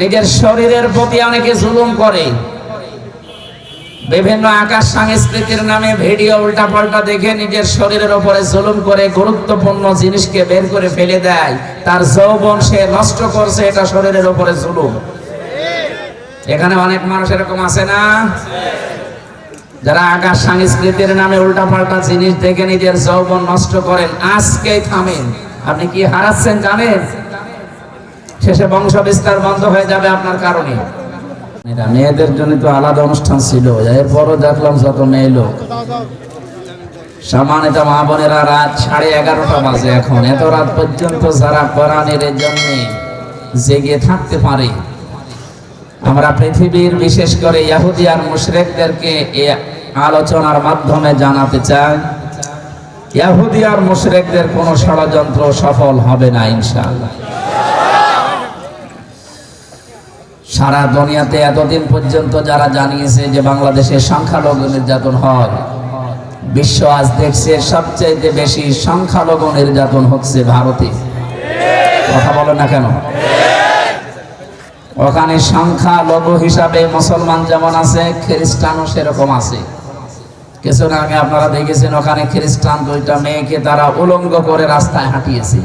নিজের শরীরের প্রতি অনেকে জুলুম করে। বিভিন্ন আকাশ সংস্কৃতির নামে ভিডিও উল্টা পাল্টা দেখে নিজের শরীরের উপরে জুলুম করে গুরুত্বপূর্ণ জিনিসকে বের করে ফেলে দেয়। তার যৌবন সে নষ্ট করছে, এটা শরীরের উপরে জুলুম। এখানে অনেক মানুষ এরকম আছে না? যারা আকাশ সংস্কৃতির নামে উল্টা পাল্টা জিনিস দেখে নিজের যৌবন নষ্ট করেন আজকেই থামেন। আপনি কি হারাচ্ছেন জানেন? শেষে বংশ বিস্তার বন্ধ হয়ে যাবে আপনার কারণে। মেয়েদের জন্য তো আলাদা অনুষ্ঠান ছিল। এরপরও দেখলাম যত মেয়ে লোক। সামান্য মা বোনেরা রাত সাড়ে এগারোটা বাজে এখন। এত রাত পর্যন্ত যারা কোরআনের জন্য জেগে থাকতে পারে, আমরা পৃথিবীর বিশেষ করে ইহুদি আর মুশরিকদেরকে এই আলোচনার মাধ্যমে জানাতে চাই ইহুদি আর মুশরিকদের কোনো ষড়যন্ত্র সফল হবে না, ইনশাআল্লাহ। সারা দুনিয়াতে এতদিন পর্যন্ত যারা জানিয়েছে যে বাংলাদেশে সংখ্যালঘু নির্যাতন হয়, বিশ্ব আজ দেখছে সবচেয়ে বেশি সংখ্যালঘু নির্যাতন হচ্ছে ভারতে। কথা বলে না কেন? ওখানে সংখ্যালঘু হিসাবে মুসলমান যেমন আছে, খ্রিস্টানও সেরকম আছে। কিছুদিন আগে আপনারা দেখেছেন ওখানে খ্রিস্টান দুইটা মেয়েকে তারা উলঙ্গ করে রাস্তায় হাঁটিয়েছে।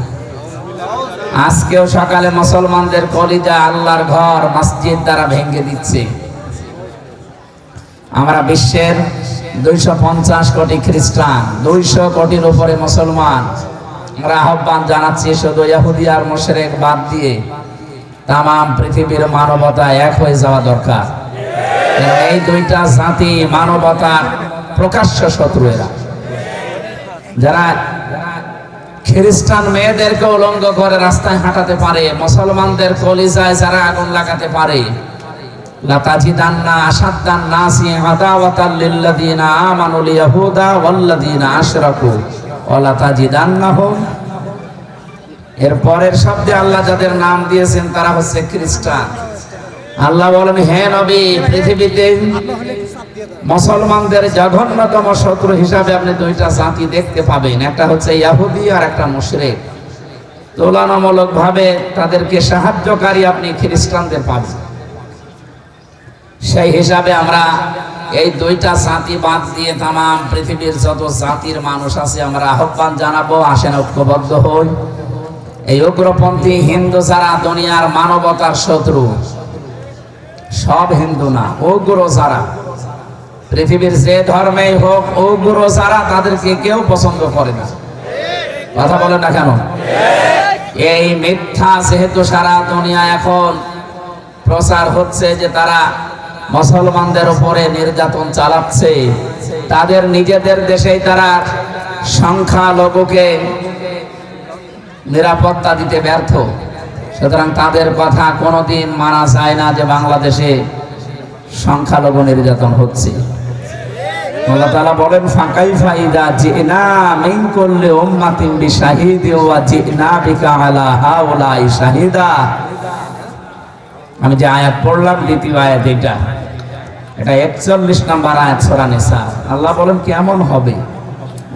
আজকেও সকালে মুসলমানদের কলিজা আল্লাহর ঘর মসজিদ দ্বারা ভেঙে দিচ্ছে। আমরা বিশ্বের দুইশো পঞ্চাশ কোটি খ্রিস্টান, দুইশো কোটির উপরে মুসলমান। আমরা আহ্বান জানাচ্ছি শুধু ইহুদি আর মুশরিক বাদ দিয়ে তাম পৃথিবীর মানবতা এক হয়ে যাওয়া দরকার। এই দুইটা জাতি মানবতার প্রকাশ্য শত্রু এরা যারা খ্রিস্টান মেয়েদেরকে উলঙ্গ করে রাস্তায় হাঁটাতে পারে, মুসলমানদের কলিজায় যারা আগুন লাগাতে পারে। এর পরের শব্দে আল্লাহ যাদের নাম দিয়েছেন তারা হচ্ছে খ্রিস্টান। আল্লাহ বলেন, হে নবী, পৃথিবীতে মুসলমানদের জঘন্যতম শত্রু হিসাবে আপনি দুইটা জাতি দেখতে পাবেন। একটা হচ্ছে ইয়াহুদি আর একটা মুশরিক। তুলনামূলক ভাবে তাদেরকে সাহায্যকারী আপনি খ্রিস্টানদের পাবেন। সেই হিসাবে আমরা এই দুইটা জাতি বাদ দিয়ে তাম পৃথিবীর যত জাতির মানুষ আছে, আমরা আহ্বান জানাব, আসেন ঐক্যবদ্ধ হই। এই উগ্রপন্থী হিন্দু যারা দুনিয়ার মানবতার শত্রু, সব হিন্দু না, উগ্র যারা। পৃথিবীর যে ধর্মেই হোক, উগ্র যারা তাদেরকে কেউ পছন্দ করে না কথা বলে না কেন? এই মিথ্যা যেহেতু সারা দুনিয়া এখন প্রচার হচ্ছে যে তারা মুসলমানদের উপরে নির্যাতন চালাচ্ছে, তাদের নিজেদের দেশেই তারা সংখ্যালঘুকে নিরাপত্তা দিতে ব্যর্থ। সুতরাং তাদের কথা কোনোদিন মানা যায় না যে বাংলাদেশে সংখ্যালঘু নির্যাতন হচ্ছে। মিন কেমন হবে?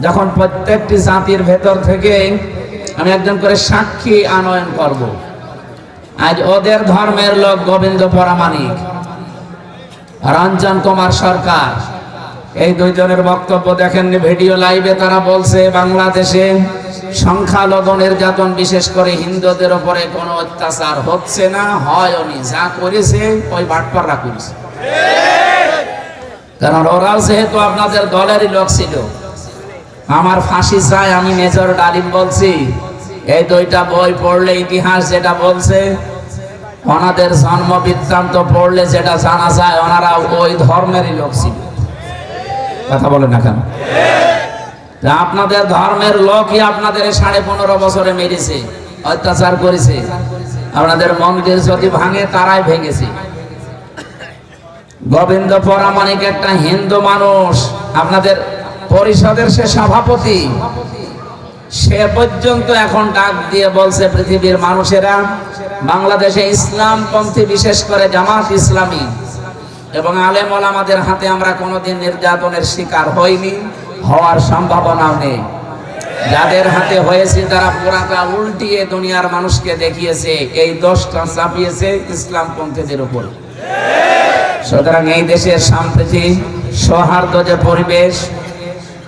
যখন প্রত্যেকটি জাতির ভেতর থেকে আমি একজন করে সাক্ষী আনয়ন করব। আজ ওদের ধর্মের লোক গোবিন্দ পরামানিক রঞ্জন কুমার সরকার এই দুইজনের বক্তব্য দেখেননি, ভিডিও লাইভে তারা বলছে, বাংলাদেশে সংখ্যালঘু নির্যাতন বিশেষ করে হিন্দুদের উপরে কোনো অত্যাচার হচ্ছে না হয় উনি যা করেছে, ওই বাটপাররা করেছে। কারণ ওরাও যেহেতু আপনাদের দলেরই লোক ছিল। আমার ফাঁসি চাই আমি মেজর ডালিম বলছি, এই দুইটা বই পড়লে ইতিহাস যেটা বলছে, ওনাদের জন্ম বৃত্তান্ত পড়লে যেটা জানা যায় ওনারা ওই ধর্মেরই লোক ছিল। কথা বলেন না কেন? আপনাদের ধর্মের লোকই আপনাদের সাড়ে পনেরো বছরে মেরেছে, অত্যাচার করেছে। আপনাদের মন্দির যদি ভাঙে, তারাই ভেঙেছে। গোবিন্দ পরামানিক একটা হিন্দু মানুষ, আপনাদের পরিষদের সে সভাপতি, সে পর্যন্ত এখন ডাক দিয়ে বলছে পৃথিবীর মানুষেরা, বাংলাদেশে ইসলাম পন্থী বিশেষ করে জামাত ইসলামী এবং আলেম আমাদের হাতে আমরা কোনোদিন নির্যাতনের শিকার হইনি, হওয়ার সম্ভাবনাও নেই। যাদের হাতে হয়েছে তারা পুরাটা উল্টিয়ে দুনিয়ার মানুষকে দেখিয়েছে, এই দোষটা চাপিয়েছে ইসলাম পন্থীদের উপর। সুতরাং এই দেশের সাম্প্রতিক সৌহার্দ্য যে পরিবেশ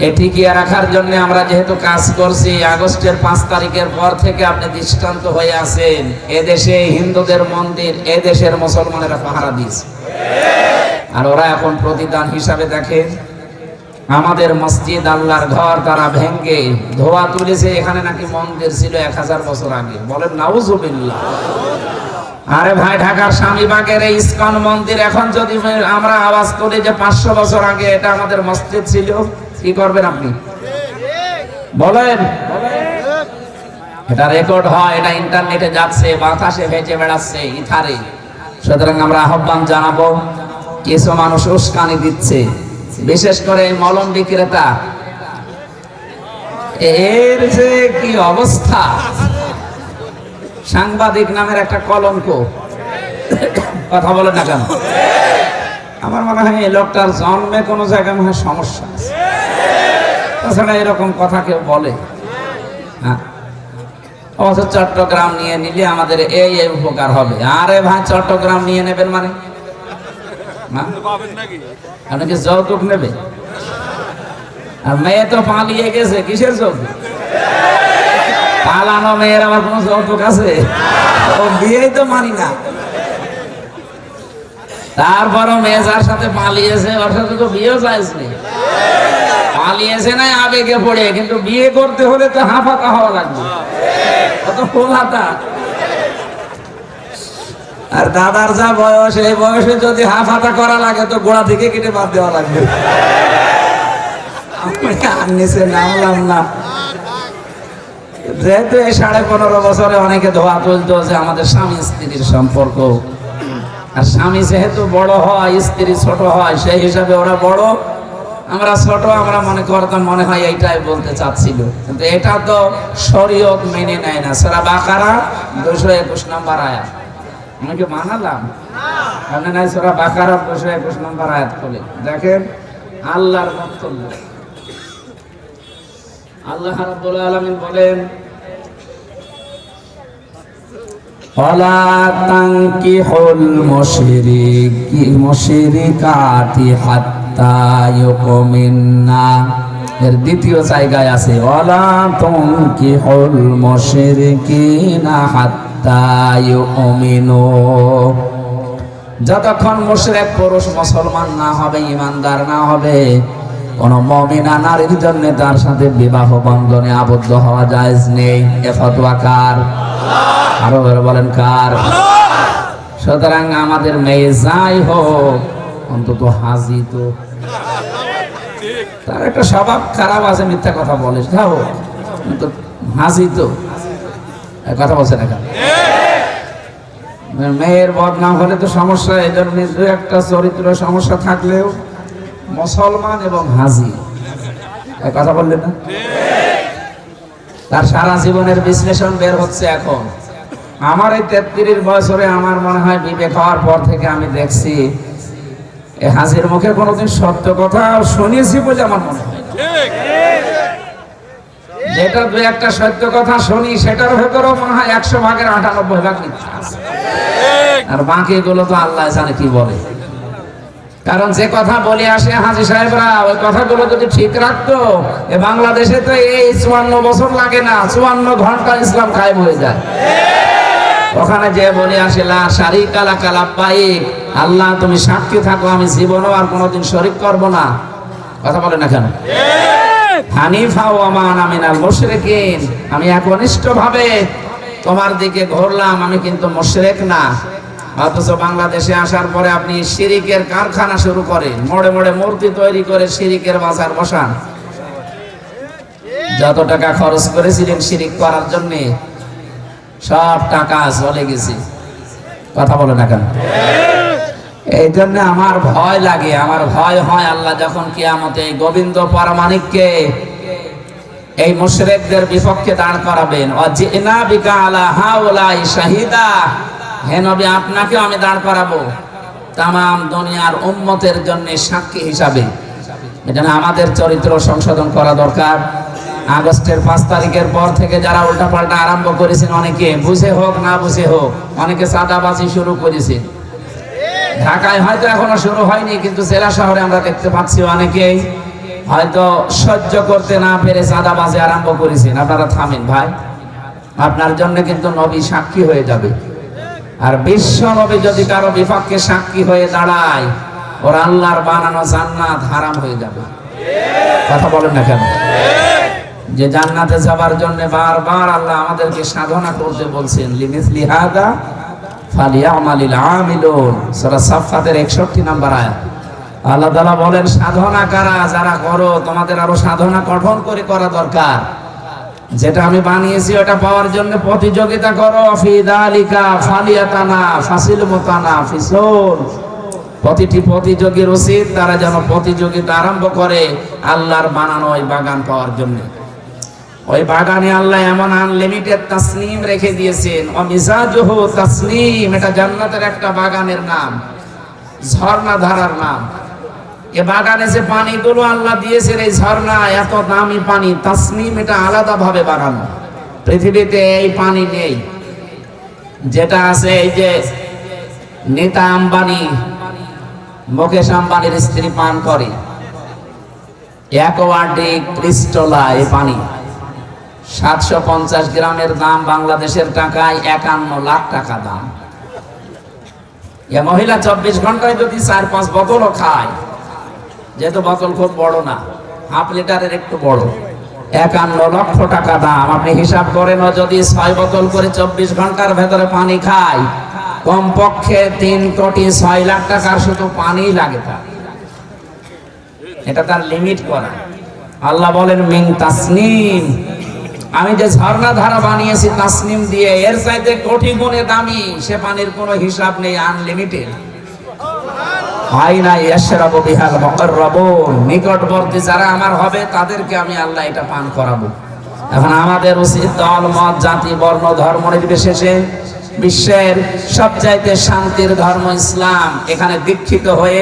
এটিকিয়ে রাখার জন্য আমরা যেহেতু কাজ করছি, আগস্টের পাঁচ তারিখের পর থেকে আপনি দৃষ্টান্ত হয়ে আছেন। এদেশে হিন্দুদের মন্দির, এদেশের মুসলমানেরা পাহারা দিয়েছে। আর ওরা এখন প্রতিদান হিসাবে দেখে আমাদের মসজিদ আল্লাহর ঘর তারা ভেঙ্গে ধোয়া তুলেছে, এখানে নাকি মন্দির ছিল এক হাজার বছর আগে। বলেন, নাউজুবিল্লাহ। আরে ভাই, ঢাকার স্বামীবাগের এই ইস্কন মন্দির এখন যদি আমরা আওয়াজ করি যে পাঁচশো বছর আগে এটা আমাদের মসজিদ ছিল কি করবেন আপনি? বলেন। এটা রেকর্ড হয়, এটা ইন্টারনেটে যাচ্ছে, বাতাসে ভেজে বেড়াচ্ছে, ইথারে। সুতরাং আমরা আহ্বান জানাব, কিছু মানুষ উস্কানি দিচ্ছে, বিশেষ করে মলম বিক্রেতা। এর যে কি অবস্থা? সাংবাদিক নামের একটা কলঙ্ক। কথা বলে না কেন? আমার মনে হয় এই লোকটার জন্মে কোনো জায়গায় মনে হয় সমস্যা আছে। তাছাড়া এরকম কথা কেউ বলে। হ্যাঁ। অবশ্য চট্টগ্রাম নিয়ে নিলে আমাদের এই এই উপকার হবে। আরে ভাই, চট্টগ্রাম নিয়ে নেবেন মানে? আপনি কি যৌতুক নেবে? আর মেয়ে তো পালিয়ে গেছে, কিসের যৌতুক? পালানো মেয়ের আমার কোনো যৌতুক আছে? ও বিয়েই তো মানি না। তারপরও মেয়ে যার সাথে পালিয়েছে, ওর সাথে তো বিয়েও চাইছে পালিয়েছে না আবেগে পড়ে, কিন্তু বিয়ে করতে হলে তো হাফাতা হওয়া লাগবে। কত ফুল আর দাদার যা বয়স, এই বয়সে যদি হাফ হাতা করা লাগে, তো গোড়া থেকে কেটে বাদ দেওয়া লাগবে। আর নিচে নামলাম না। যেহেতু এই সাড়ে পনেরো বছরে অনেকে ধোয়া তুলতো যে আমাদের স্বামী স্ত্রীর সম্পর্ক আর স্বামী যেহেতু বড় হয়, স্ত্রী ছোট হয়, সেই হিসাবে ওরা বড়। আমরা ছোট, আমরা মনে করতাম মনে হয় এইটাই বলতে চাচ্ছিল। কিন্তু এটা তো শরীয়ত মেনে নেয় না। সেরা বাকারা দুশো একুশ নম্বর আয়াত। আমি কি মানালাম? আপনি নাই সেরা বাকারা দুশো একুশ নম্বর আয়াত খোলে? দেখেন, আল্লাহর বক্তব্য। আল্লাহ রাব্বুল আলামিন বলেন ولا تنكحوا المشرك المشركات حتى يؤمننا এর দ্বিতীয় জায়গায় আছে ওয়ালা তুনকিহুল মুশরিকিনা হাত্তা ইউমিনু যতক্ষণ মুশরিক পুরুষ মুসলমান না হবে ইমানদার না হবে কোন মমিনা নারীর জন্য তার সাথে বিবাহ বন্ধনে আবদ্ধ হওয়া জায়েজ নেই। এ ফতোয়া কার? আরও বলেন কার? সুতরাং আমাদের মেয়ে যাই হোক, অন্তত হাজি তো। তার একটা স্বভাব খারাপ আছে, মিথ্যা কথা বলে। যাও কিন্তু হাজি তো। কথা বলছে না মেয়ের বদনাম হলে তো সমস্যা, এই জন্য একটা চরিত্র সমস্যা থাকলেও মুসলমান এবং হাজি। কথা বললেন না? তার সারা জীবনের বিশ্লেষণ বের হচ্ছে এখন। আমার এই তেত্রিশ বছরে আমার মনে হয় বিবেক হওয়ার পর থেকে আমি দেখছি হাজির মুখে কোনোদিন সত্য কথা শুনিয়েছি বলে আমার মনে হয়। যেটা দু একটা সত্য কথা শুনি সেটার ভেতরেও মনে হয় একশো ভাগের আটানব্বই ভাগ মিথ্যা আর বাকি গুলো তো আল্লাহ জানে কি বলে। কারণ যে কথা বলে আসে হাজি সাহেবরা, ওই কথাগুলো যদি ঠিক রাখতো বাংলাদেশে তো এই চুয়ান্ন বছর লাগে না, চুয়ান্ন ঘণ্টা ইসলাম কায়েম হয়ে যায়। ওখানে যে বলে আসে শারি কালা কালা পাই আল্লাহ তুমি সাক্ষী থাকো, আমি জীবনও আর কোনোদিন শরিক করব না। কথা বলে না কেন? হানিফা ও আমান আমিনাল মুশরিকিন। আমি একনিষ্ঠ ভাবে তোমার দিকে ঘুরলাম, আমি কিন্তু মুশরিক না। অথচ বাংলাদেশে আসার পরে আপনি শিরিকের কারখানা শুরু করেন, মোড়ে মোড়ে মূর্তি তৈরি করে শিরিকের বাজার বসান। যত টাকা খরচ করেছিলেন শিরিক করার জন্য, সব টাকা চলে গেছে। কথা বলে না কেন? এই জন্য আমার ভয় লাগে, আমার ভয় হয় আল্লাহ যখন কিয়ামতে গোবিন্দ পারমাণিককে এই মুশরিকদের বিপক্ষে দাঁড় করাবেন। অজিনা বিকা আলা হাউলাই শাহিদা। হে নবী, আপনাকেও আমি দাঁড় করাবো। তামাম দুনিয়ার উম্মতের জন্য সাক্ষী হিসাবে। এজন্য আমাদের চরিত্র সংশোধন করা দরকার। আগস্টের পাঁচ তারিখের পর থেকে যারা উল্টাপাল্টা আরম্ভ করেছেন, অনেকে বুঝে হোক, না বুঝে হোক, অনেকে চাঁদাবাজি শুরু করেছে। ঢাকায় হয়তো এখনও শুরু হয়নি, কিন্তু জেলা শহরে আমরা দেখতে পাচ্ছি অনেকেই হয়তো সহ্য করতে না পেরে চাঁদাবাজি আরম্ভ করেছেন। আপনারা থামেন ভাই। আপনার জন্য কিন্তু নবী সাক্ষী হয়ে যাবে। আর বিশ্ব নবী যদি কারও বিপক্ষে সাক্ষী হয়ে দাঁড়ায়, ওর আল্লাহর বানানো জান্নাত হারাম হয়ে যাবে। কথা বলেন না কেন? যে জান্নাতে যাবার জন্য বারবার আল্লাহ আমাদেরকে সাধনা করতে বলছেন লিমিসলি হাদা ফালিয়ামালিল আমিলুন। সূরা সাফফাতের 61 নাম্বার আয়াত। আল্লাহ তাআলা বলেন, সাধনা কারা, যারা করো, তোমাদের আরও সাধনা গঠন করে করা দরকার। যেটা আমি বানিয়েছি, ওটা পাওয়ার জন্য প্রতিযোগিতা করো। ফি দালিকা ফালিয়াতানা ফাসিল মুতানা ফিসুন। প্রতিটি প্রতিযোগীর উচিত তারা যেন প্রতিযোগিতা আরম্ভ করে আল্লাহর বানানো ওই বাগান পাওয়ার জন্য। ওই বাগানে আল্লাহ এমন আনলিমিটেড তাসনিম রেখে দিয়েছেন। অমিজাজুহু তাসনিম, এটা জান্নাতের একটা বাগানের নাম ঝর্ণা ধারার নাম। এ বাগানে যে পানিগুলো আল্লাহ দিয়েছেন, এই ঝর্ণা এত দামি পানি, তাসনিম এটা আলাদা ভাবে বানানো পৃথিবীতে এই পানি নেই। যেটা আছে এই যে নেতা আম্বানি, মুকেশ আম্বানির স্ত্রী পান করে। অ্যাকোয়াটিক ক্রিস্টোলা এই পানি। সাতশো পঞ্চাশ গ্রামের দাম, বাংলাদেশের টাকায় একান্ন লাখ টাকা দাম। এ মহিলা চব্বিশ ঘন্টায় যদি চার পাঁচ বোতলও খায় যেহেতু বোতল খুব বড় না, হাফ লিটারের একটু বড়। একান্ন লক্ষ টাকা দাম। আপনি হিসাব করেন যদি ছয় বোতল করে চব্বিশ ঘণ্টার ভেতরে পানি খায় কমপক্ষে তিন কোটি ছয় লাখ টাকার শুধু পানি লাগে তার। এটা তার লিমিট করা। আল্লাহ বলেন মিং তাসনিম। আমি যে ঝর্ণা ধারা বানিয়েছি তাসনিম দিয়ে, এর চাইতে কোটি গুণে দামি, সে পানির কোনো হিসাব নেই আনলিমিটেড আইনা ইয়াশরাবু বিহাল মুকাররাবুন। নিকটবর্তী যারা আমার হবে, তাদেরকে আমি আল্লাহ এটা পান করাবো। এখন আমাদের উচিত দল, মত, জাতি, বর্ণ, ধর্ম, নির্বিশেষে বিশ্বের সবচাইতে শান্তির ধর্ম ইসলাম এখানে দীক্ষিত হয়ে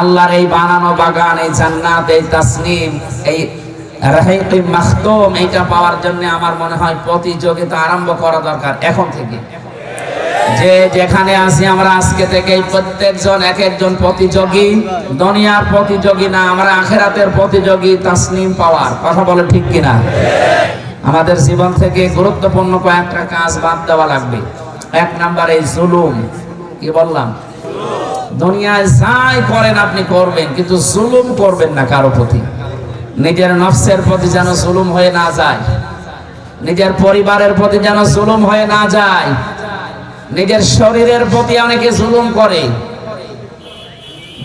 আল্লাহর এই বানানো বাগান, এই জান্নাত, এই তাসনিম, এই রাহিক মাখতুম, এইটা পাওয়ার জন্য আমার মনে হয় প্রতিযোগিতা আরম্ভ করা দরকার এখন থেকে। যে যেখানে আছি আমরা আজকে থেকে প্রত্যেকজন এক একজন প্রতিযোগী, দুনিয়ার প্রতিযোগী না, আমরা আখেরাতের প্রতিযোগী তাসনিম পাওয়ার। কথা বলে ঠিক কিনা? আমাদের জীবন থেকে গুরুত্বপূর্ণ কয়েকটা কাজ বাদ দেওয়া লাগবে। এক নাম্বার এই জুলুম। কি বললাম? দুনিয়ায় যাই করেন আপনি করবেন, কিন্তু জুলুম করবেন না কারও প্রতি। নিজের নফসের প্রতি যেন জুলুম হয়ে না যায়। নিজের পরিবারের প্রতি যেন জুলুম হয়ে না যায়। নিজের শরীরের প্রতি অনেকে জুলুম করে।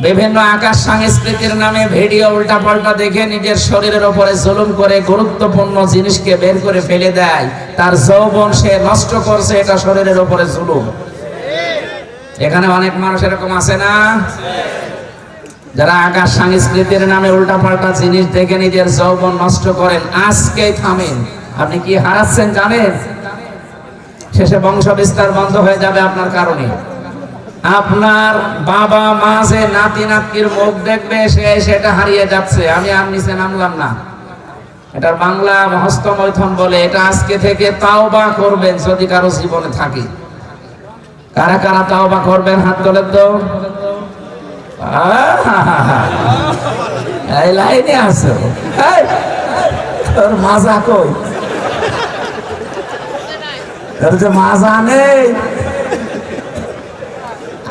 বিভিন্ন আকাশ সংস্কৃতির নামে ভিডিও উল্টা পাল্টা দেখে নিজের শরীরের ওপরে জুলুম করে গুরুত্বপূর্ণ জিনিসকে বের করে ফেলে দেয়। তার যৌবন সে নষ্ট করছে, এটা শরীরের ওপরে জুলুম। এখানে অনেক মানুষ এরকম আছে না? যারা আকাশ সংস্কৃতির নামে উল্টা পাল্টা জিনিস দেখে নিজের যৌবন নষ্ট করেন। আজকেই থামেন। আপনি কি হারাচ্ছেন জানেন? শেষে বংশ বিস্তার বন্ধ হয়ে যাবে আপনার কারণে। আপনার বাবা মা যে নাতি নাতির মুখ দেখবে সে সেটা হারিয়ে যাচ্ছে। আমি আর নিচে নামলাম না। এটার বাংলা হস্তমৈথন বলে এটা আজকে থেকে তাও বা করবেন যদি কারও জীবনে থাকে। কারা কারা তাও বা করবেন? হাত তোলেন তো। লাইনে এই, তোর মাজা কই? মাজা নেই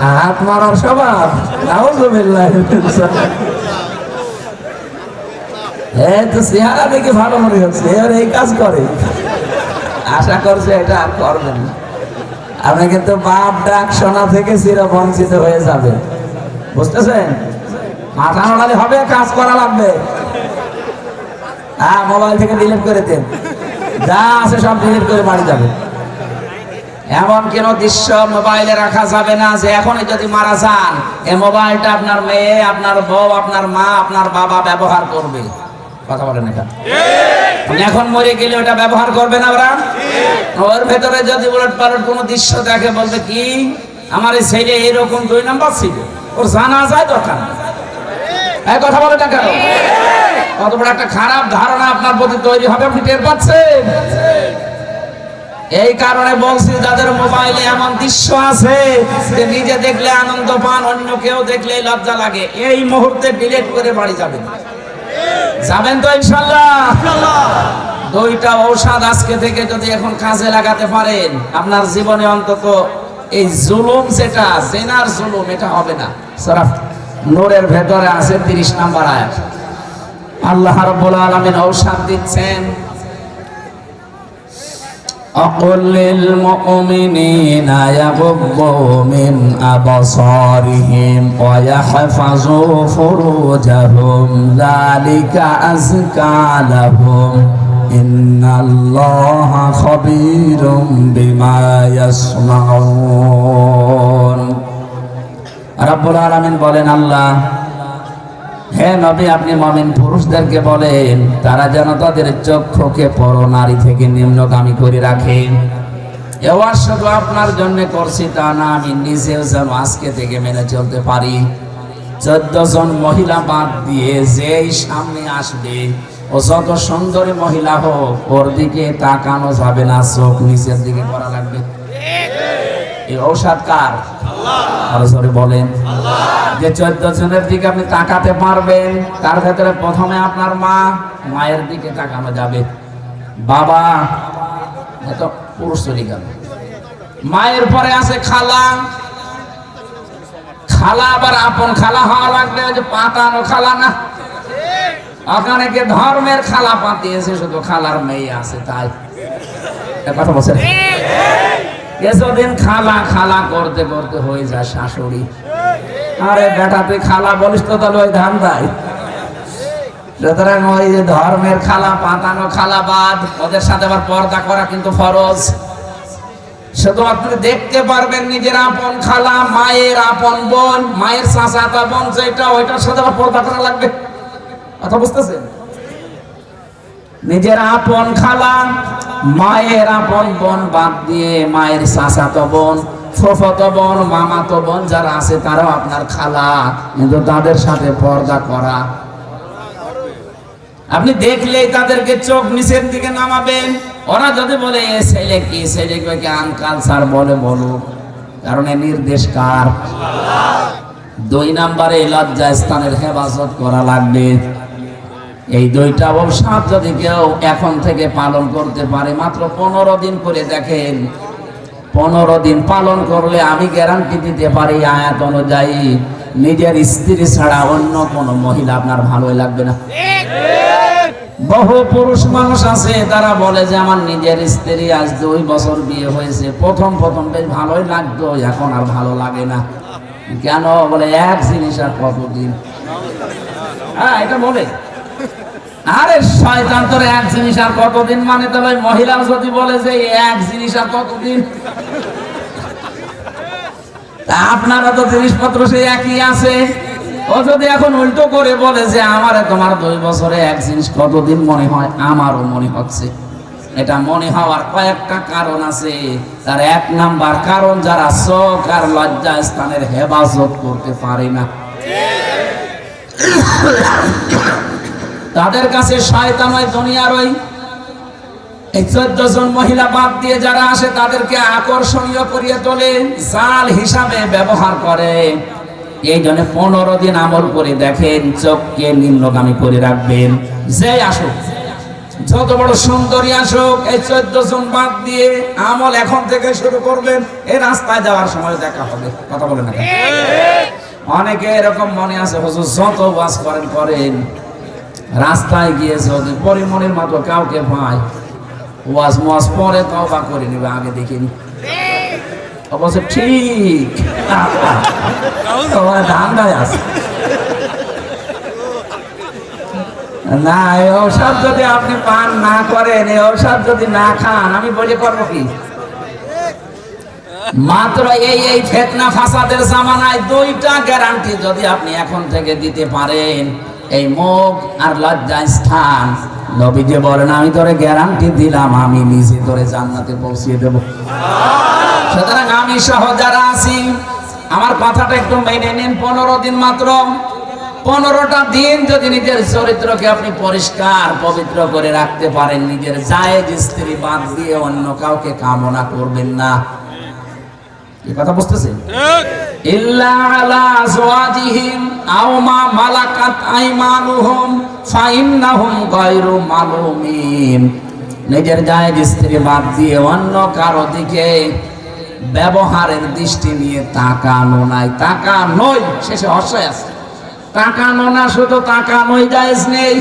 হাত মারার তো আপনি কিন্তু বাপ ডাক থেকে হয়ে যাবে। বুঝতেছেন? মাথা নাড়ালে হবে, কাজ করা লাগবে। হ্যাঁ মোবাইল থেকে ডিলিট করে দেন। যা আছে সব ডিলিট করে বাড়ি যাবে। এমন কেন দৃশ্য মোবাইলে রাখা যাবে না যে এখনই যদি মারা যান এই মোবাইলটা আপনার মেয়ে আপনার বউ আপনার মা আপনার বাবা ব্যবহার করবে। কথা বলেন এটা। এখন মরে গেলে ওটা ব্যবহার করবেন আমরা ওর? ভেতরে যদি উলট পালট কোনো দৃশ্য দেখে বলবে কি? আমার এই ছেলে এরকম দুই নাম্বার ছিল। ওর জানা যায় দরকার। এই কথা বলে না কেন? কত বড় একটা খারাপ ধারণা আপনার প্রতি তৈরি হবে আপনি টের পাচ্ছেন। এই কারণে বলছি, যাদের মোবাইলে এমন দৃশ্য আছে যে নিজে দেখলে আনন্দ পান, অন্য কেউ দেখলে লজ্জা লাগে, এই মুহূর্তে ডিলিট করে বাড়ি যাবেন। যাবেন তো ইনশাল্লাহ। দুইটা ঔষধ আজকে থেকে যদি এখন কাজে লাগাতে পারেন, আপনার জীবনে অন্তত এই জুলুম যেটা, জেনার জুলুম, এটা হবে না। সরাফ, নূরের ভেতরে আছে তিরিশ নাম্বার আয়াত। আল্লাহ রাব্বুল আলামিন ঔষধ দিচ্ছেন। أقل للمؤمنين يغضوا من أبصارهم ويحفظوا فروجهم ذلك أزكى لهم إن الله خبير بما يصنعون رب العالمين بولن الله হে নবী, আপনি মমিন পুরুষদেরকে বলেন, তারা যেন তাদের চক্ষুকে পর নারী থেকে নিম্নগামী করে রাখে। এবার শুধু আপনার জন্য করছি তা না, আমি নিজেও যেন আজকে থেকে মেনে চলতে পারি। চোদ্দ জন মহিলা বাদ দিয়ে যেই সামনে আসবে, ও যত সুন্দরী মহিলা হোক, ওর দিকে তাকানো যাবে না, চোখ নিচের দিকে করা লাগবে। এই ঔষধ কার? আরও বলেন। যে চোদ্দ জনের দিকে আপনি তাকাতে পারবেন, তার ভেতরে প্রথমে আপনার মা, মায়ের দিকে তাকানো যাবে। বাবা এত পুরুষ গেল। মায়ের পরে আছে খালা। খালা আবার আপন খালা হওয়া লাগবে যে পাতানো খালা না? ওখানে কে ধর্মের খালা পাতিয়েছে, শুধু খালার মেয়ে আছে তাই। কথা বলছেন? কিছুদিন খালা খালা করতে করতে হয়ে যায় শাশুড়ি। আরে বেটা, তুই খালা বলিস তো তাহলে ওই ধান দেয় সুতরাং ওই যে ধর্মের খালা, পাতানো খালা বাদ, ওদের সাথে আবার পর্দা করা কিন্তু ফরজ। শুধু আপনি দেখতে পারবেন নিজের আপন খালা, মায়ের আপন বোন, মায়ের চাচাতা বোন যেটা, ওইটার সাথে আবার পর্দা করা লাগবে। কথা বুঝতেছেন? নিজের আপন খালা মায়ের আপন বোন বাদ দিয়ে মায়ের চাচাতো বোন, ফুফতো বোন, মামাতো বোন যারা আছে তারাও আপনার খালা। কিন্তু তাদের সাথে পর্দা করা। আপনি দেখলেই তাদেরকে চোখ নিচের দিকে নামাবেন। ওরা যদি বলে, এ ছেলে কি ছেলেকে আনকালচার বলে বলো কারণ এ নির্দেশ কার? দুই নাম্বারে লজ্জা স্থানের হেফাজত করা লাগবে। এই দুইটা অবসাদ যদি কেউ এখন থেকে পালন করতে পারে, মাত্র পনেরো দিন করে দেখেন, পনেরো দিন পালন করলে আমি গ্যারান্টি দিতে পারি আয়াত অনুযায়ী, নিজের স্ত্রী ছাড়া অন্য কোনো মহিলা আপনার ভালোই লাগবে না। বহু পুরুষ মানুষ আছে, তারা বলে যে আমার নিজের স্ত্রী আজ দুই বছর বিয়ে হয়েছে, প্রথম প্রথম বেশ ভালোই লাগতো, এখন আর ভালো লাগে না। কেন? বলে এক জিনিস আর কতদিন? হ্যাঁ এটা বলে। আরে শয়তান তোর এক জিনিস আর কতদিন মানে তবে মহিলা যদি বলে যে এক জিনিস আর কতদিন? তা আপনারা তো জিনিসপত্র সেই একই আছে। ও যদি এখন উল্টো করে বলে যে আমারে তোমার দুই বছরে এক জিনিস কতদিন মনে হয়? আমারও মনে হচ্ছে। এটা মনে হওয়ার কয়েকটা কারণ আছে। তার এক নাম্বার কারণ, যারা চোখ আর লজ্জা স্থানের হেফাজত করতে পারে না। তাদের কাছে শয়তানয় দুনিয়ার ওই এই চোদ্দ জন মহিলা বাদ দিয়ে যারা আসে, তাদেরকে আকর্ষণীয় করিয়ে তোলে, জাল হিসাবে ব্যবহার করে। এই জন্য পনেরো দিন আমল করে দেখেন, চোখকে নিম্নগামী করে রাখবেন। যে আসুক, যত বড় সুন্দরী আসুক, এই চোদ্দ জন বাদ দিয়ে আমল এখন থেকে শুরু করবেন। এই রাস্তায় যাওয়ার সময় দেখা হবে। কথা বলেন না অনেকে এরকম মনে আছে, হুজুর, যত বাস করেন করেন। রাস্তায় গিয়ে যদি পরিমণির মতো কাউকে পায় ওয়াজ মোয়াজ পরে তবা করে নেবে, আগে দেখিনি অবশ্য ঠিক। ধান্দায় আছে। না, এই ঔষধ যদি আপনি পান, না করেন, এই ঔষধ যদি না খান, আমি বলে করব কি? মাত্র এই এই ফেতনা ফাসাদের জামানায় দুইটা গ্যারান্টি যদি আপনি এখন থেকে দিতে পারেন। এই মুখ আর লজ্জা স্থান। নবীজি বলেন, আমি তোরে গ্যারান্টি দিলাম, আমি নিজে তোরে জান্নাতে পৌঁছিয়ে দেব। সুতরাং আমি সহ যারা আছি, আমার কথাটা একটু মেনে নিন। পনেরো দিন মাত্র। পনেরোটা দিন যদি নিজের চরিত্রকে আপনি পরিষ্কার, পবিত্র করে রাখতে পারেন, নিজের জায়েজ স্ত্রী বাদ দিয়ে অন্য কাউকে কামনা করবেন না। কথা মালুমিন। নিজের জায়েজ স্ত্রী বাদ দিয়ে অন্য কারও দিকে ব্যবহারের দৃষ্টি নিয়ে তাকানো নাই। তাকানোই, শেষে অসয় আছে। তাকানো না, শুধু তাকানোই জায়েজ নেই।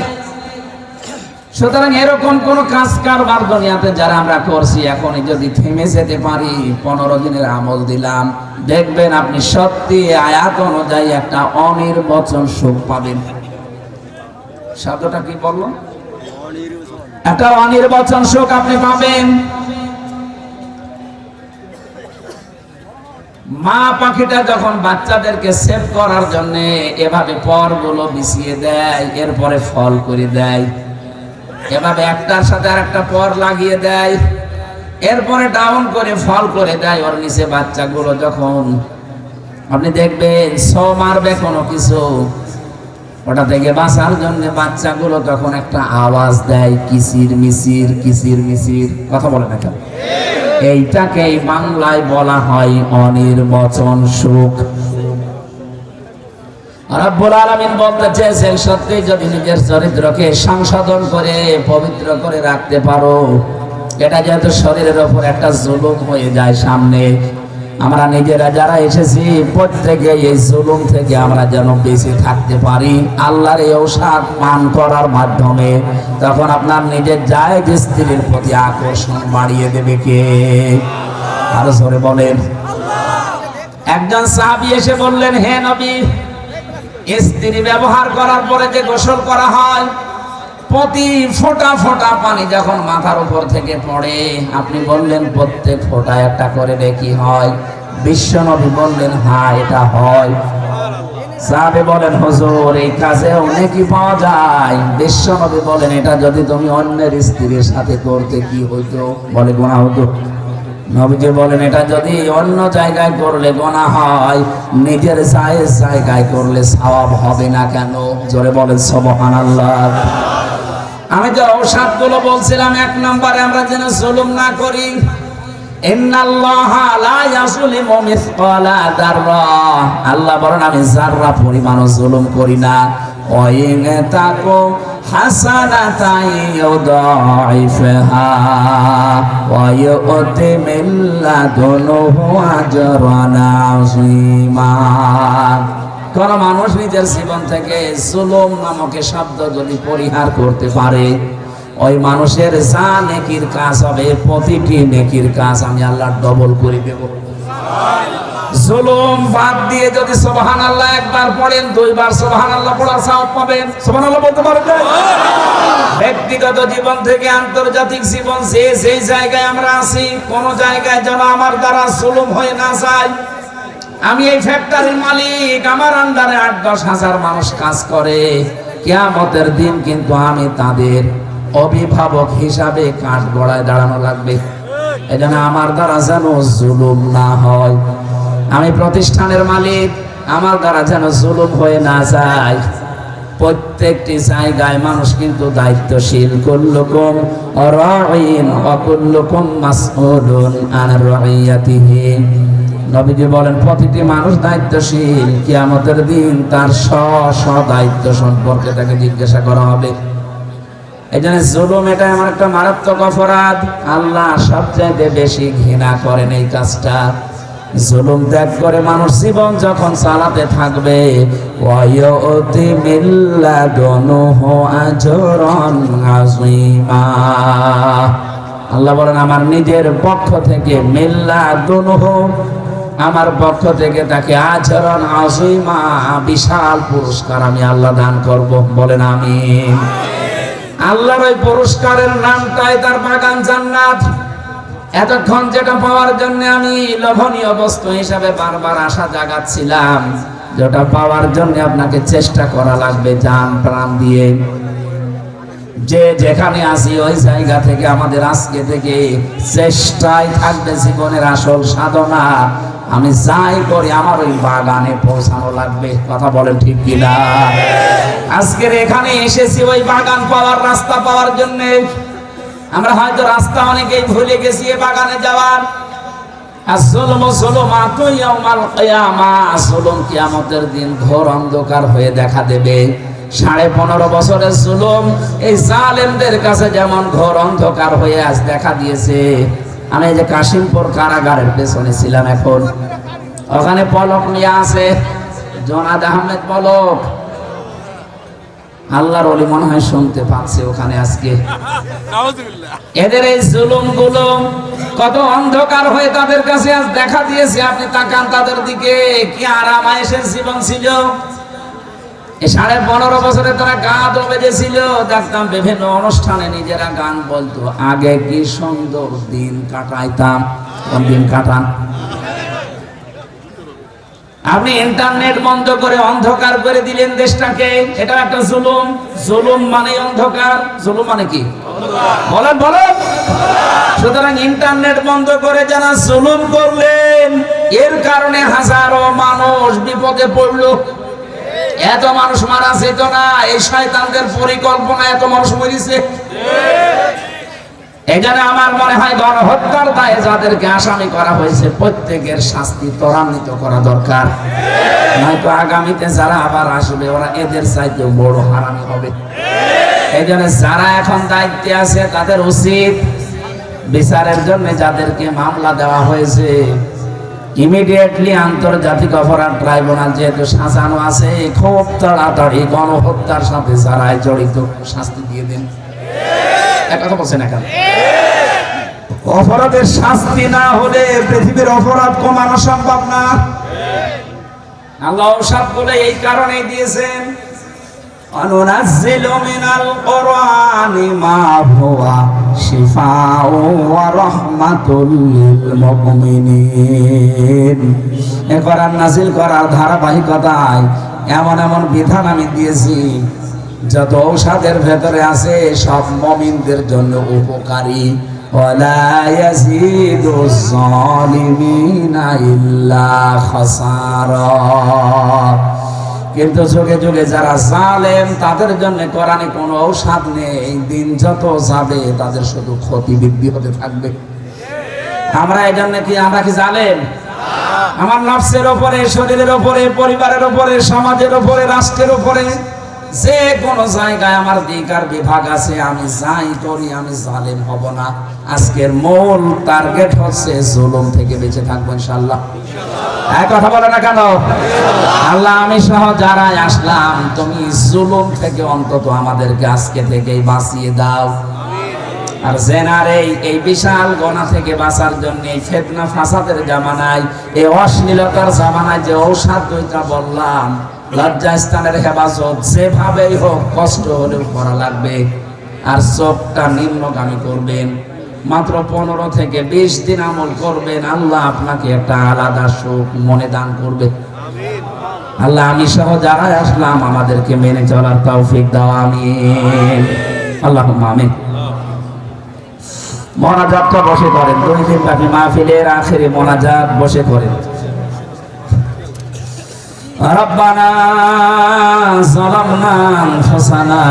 সুতরাং এরকম কোন কাজ কারবার দুনিয়াতে যারা আমরা করছি, এখনই যদি থেমে যেতে পারি, পনেরো দিনের আমল দিলাম, দেখবেন আপনি সত্যি আয়াত অনুযায়ী একটা অনির্বচন সুখ পাবেন। শব্দটা কি বলল? একটা অনির্বচন সুখ আপনি পাবেন। মা পাখিটা যখন বাচ্চাদেরকে সেভ করার জন্য এভাবে পরগুলো বিছিয়ে দেয়, এরপরে ফল করে দেয় এভাবে একটার সাথে আর একটা পর লাগিয়ে দেয়। এরপরে ডাউন করে ফল করে দেয় ওর নিচে বাচ্চাগুলো যখন। আপনি দেখবেন সো মারবে কোনো কিছু। ওটা থেকে বাঁচার জন্য বাচ্চাগুলো তখন একটা আওয়াজ দেয়, কিসির মিসির কিসির মিসির। কথা বলে না কেন? এইটাকেই বাংলায় বলা হয় অনির্বচন সুখ। রব্বুল আলামিন বলতে চেয়েছেন সত্যি যদি নিজের চরিত্রকে সংশোধন করে, পবিত্র করে রাখতে পারো। এটা যেহেতু শরীরের ওপর একটা জুলুম হয়ে যায় সামনে। আমরা নিজেরা যারা এসেছি, প্রত্যেকে এই জুলুম থেকে আমরা যেন বেঁচে থাকতে পারি। আল্লাহর এই ঔষধ পান করার মাধ্যমে তখন আপনার নিজের জায়েজ স্ত্রীর প্রতি আকর্ষণ বাড়িয়ে দেবে কে? আরও সরে বলেন। একজন সাহাবী এসে বললেন, হে নবী স্ত্রী ব্যবহার করার পরে যে গোসল করা হয়, প্রতি ফোঁটা ফোঁটা পানি যখন মাথার উপর থেকে পড়ে, আপনি বললেন, প্রত্যেক ফোঁটা একটা করে দেখি হয়? বিশ্বনবী বললেন হ্যাঁ এটা হয়। সাহাবে বলেন, হুজুর, এই কাজে অনেকই পাওয়া যায়। বিশ্বনবী বলেন, এটা যদি তুমি অন্যের স্ত্রীর সাথে করতে, কি হইতো? বলে গোনা হতো নবীজি বলেন, এটা যদি অন্য জায়গায় করলে গোনা হয়, নিজের জায়েজ জায়গায় করলে সওয়াব হবে না কেন? জোরে বলেন, সুবহানাল্লাহ। আমি যে ঔষধগুলো বলছিলাম, এক নম্বরে আমরা যেন জুলুম না করি। আল্লাহ বলেন, আমি যাররা পরিমাণ জুলুম করি না ওয়াইন তাকু কোন মানুষ নিজের জীবন থেকে জুলুম নামক শব্দ যদি পরিহার করতে পারে, ওই মানুষের যা নেকির কাজ হবে, প্রতিটি নেকির কাজ আমি আল্লাহ ডবল করে দেব। জুলুম বাদ দিয়ে যদি সোবাহান আল্লাহ একবার পড়েন, দুইবার সোবাহান আল্লাহ পড়ার সাহস পাবেন। সোবাহান আল্লাহ বলতে পারেন না? ব্যক্তিগত জীবন থেকে আন্তর্জাতিক জীবন, যে যেই জায়গায় আমরা আছি, কোন জায়গায় যেন আমার দ্বারা জুলুম হয়ে না যায়। আমি এই ফ্যাক্টরির মালিক, আমার আন্ডারে আট দশ হাজার মানুষ কাজ করে। কেয়ামতের দিন কিন্তু আমি তাদের অভিভাবক হিসাবে কাঠ গড়ায় দাঁড়ানো লাগবে। এজন্য আমার দ্বারা যেন জুলুম না হয়। আমি প্রতিষ্ঠানের মালিক, আমার দ্বারা যেন জুলুম হয়ে না যায়। প্রত্যেকটি জায়গায় মানুষ কিন্তু দায়িত্বশীল। কুল্লুকুম রাঈন ওয়া কুল্লুকুম মাসউলুন আন রাইয়াতিহি নবীজি বলেন, প্রতিটি মানুষ দায়িত্বশীল। কিয়ামতের দিন তার স্ব স্ব দায়িত্ব সম্পর্কে তাকে জিজ্ঞাসা করা হবে। এই জন্য জুলুম এটা আমার একটা মারাত্মক অপরাধ। আল্লাহ সবচাইতে বেশি ঘৃণা করেন এই কাজটা। জুলুম ত্যাগ করে মানুষ জীবন যখন চালাতে থাকবে আল্লাহ বলেন, আমার নিজের পক্ষ থেকে মিল্লাদুনহু, আমার পক্ষ থেকে তাকে আচরণ আযীমা, বিশাল পুরস্কার আমি আল্লাহ দান করব। বলেন, আমিন। আল্লাহর ওই পুরস্কারের নামটাই তার বাগান জান্নাত। এতক্ষণ যেটা পাওয়ার জন্য আমি লোভনীয় বস্তু হিসাবে বারবার আশা জাগাচ্ছিলাম, যেটা পাওয়ার জন্য আপনাকে চেষ্টা করা লাগবে জান, প্রাণ দিয়ে। যে যেখানে আসি ওই জায়গা থেকে আমাদের আজকে থেকে চেষ্টাই থাকবে জীবনের আসল সাধনা। আমি যাই করি, আমার ওই বাগানে পৌঁছানো লাগবে। কথা বলেন ঠিক কিনা? আজকের এখানে এসেছি, ওই বাগান পাওয়ার, রাস্তা পাওয়ার জন্য। আমরা হয়তো রাস্তা অনেকেই ভুলে গেছি, এ বাগানে যাওয়ার। কিয়ামতের দিন ঘোর অন্ধকার হয়ে দেখা দেবে। সাড়ে পনেরো বছরের এই কাছে যেমন ঘোর অন্ধকার হয়ে আজ দেখা দিয়েছে আমি যে কাশিমপুর কারাগারের পেছনে ছিলাম এখন। ওখানে পলক নিয়ে আছে জনাদ আহমেদ পলক। আল্লাহর অলি মনে হয় শুনতে পাচ্ছে ওখানে আজকে। এদের এই জুলুম গুলুম কত অন্ধকার হয়ে তাদের কাছে আজ দেখা দিয়েছে, আপনি তাকান তাদের দিকে। কি আরাম আয়েসের জীবন ছিল? সাড়ে পনেরো বছরে তারা গান বেজেছিল দেখতাম বিভিন্ন অনুষ্ঠানে নিজেরা গান বলতো। আগে কি সুন্দর দিন কাটাইতাম। কোন দিন কাটান? আপনি ইন্টারনেট বন্ধ করে অন্ধকার করে দিলেন দেশটাকে। এটা একটা জুলুম। জুলুম মানে অন্ধকার। জুলুম মানে কি? বলেন বলেন। সুতরাং ইন্টারনেট বন্ধ করে যারা জুলুম করলেন, এর কারণে হাজারো মানুষ বিপদে পড়ল। এত মানুষ মারা যেত না, এই শয়তানদের পরিকল্পনা এত মানুষ মরিছে। জন্য আমার মনে হয় গণহত্যার দায়ে যাদেরকে আসামি করা হয়েছে, প্রত্যেকের শাস্তি ত্বরান্বিত করা দরকার। নয়তো আগামীতে যারা আবার আসবে, ওরা এদের চাইতে বড় হারামি হবে। এই জন্য যারা এখন দায়িত্বে আছে, তাদের উচিত বিচারের জন্য যাদেরকে মামলা দেওয়া হয়েছে ইমিডিয়েটলি আন্তর্জাতিক অপরাধ ট্রাইব্যুনাল যেহেতু সাজানো আছে, খুব তাড়াতাড়ি গণহত্যার সাথে যারা জড়িত, শাস্তি দিয়ে দিন। কথা বলছেন এখন অপরাধের শাস্তি না হলে পৃথিবীর অপরাধ কমানো সম্ভব না। আল্লাহ সবগুলো এই কারণেই দিয়েছেন, অনুনাজ্জিলু মিনাল কুরআনি মা হুয়া শিফাউ ওয়া রাহমাতুল লিল মুমিনিন এ কোরআন নাযিল করার ধারাবাহিকতায় এমন এমন বিধান আমি দিয়েছি যত ঔষধের ভেতরে আছে সব মমিনদের জন্য উপকারী ولا يزيد الظالمين إلا خسارا কিন্তু যুগে যুগে যারা জালেম, তাদের জন্য কোরআনে কোনো ঔষধ নেই। দিন যত যাবে, তাদের শুধু ক্ষতি বৃদ্ধি হতে থাকবে। আমরা এই জন্য কি, আমরা কি জালেম? আমার নফসের ওপরে, শরীরের ওপরে, পরিবারের ওপরে, সমাজের ওপরে, রাষ্ট্রের ওপরে যে কোনো জায়গায় আমার দিক আর বিভাগ আছে, আমি যাই করি আমি জালেম হব না। আজকের মূল টার্গেট হচ্ছে জুলুম থেকে বেঁচে থাকব ইনশাল্লাহ এক কথা বলে না কেন? আল্লাহ, আমি সহ যারা আসলাম, তুমি জুলুম থেকে অন্তত থেকেই বাঁচিয়ে দাও। আর জেনার এই এই বিশাল গণা থেকে বাঁচার জন্য, এই ফেতনা ফাসাদের জামানায়, এই অশ্লীলতার জামানায় যে ঔষধ দুইটা বললাম লজ্জাস্থানের হেফাজত যেভাবেই হোক কষ্ট হলেও করা লাগবে আর চোখটা নিম্নগামী করবেন। মাত্র পনেরো থেকে বিশ দিন আমল করবেন, আল্লাহ আপনাকে একটা আলাদা সুখ মনে দান করবে। আল্লাহ, আমি সহ যারা আসলাম, আমাদেরকে মেনে চলার তৌফিক দাও আমি আল্লাহ আমিন। মোনাজাতটা বসে করেন, দুই দিন ব্যাপী মাহফিলের আখেরে মোনাজাত বসে করেন। রব্বানা জালামনা আনফুসানা।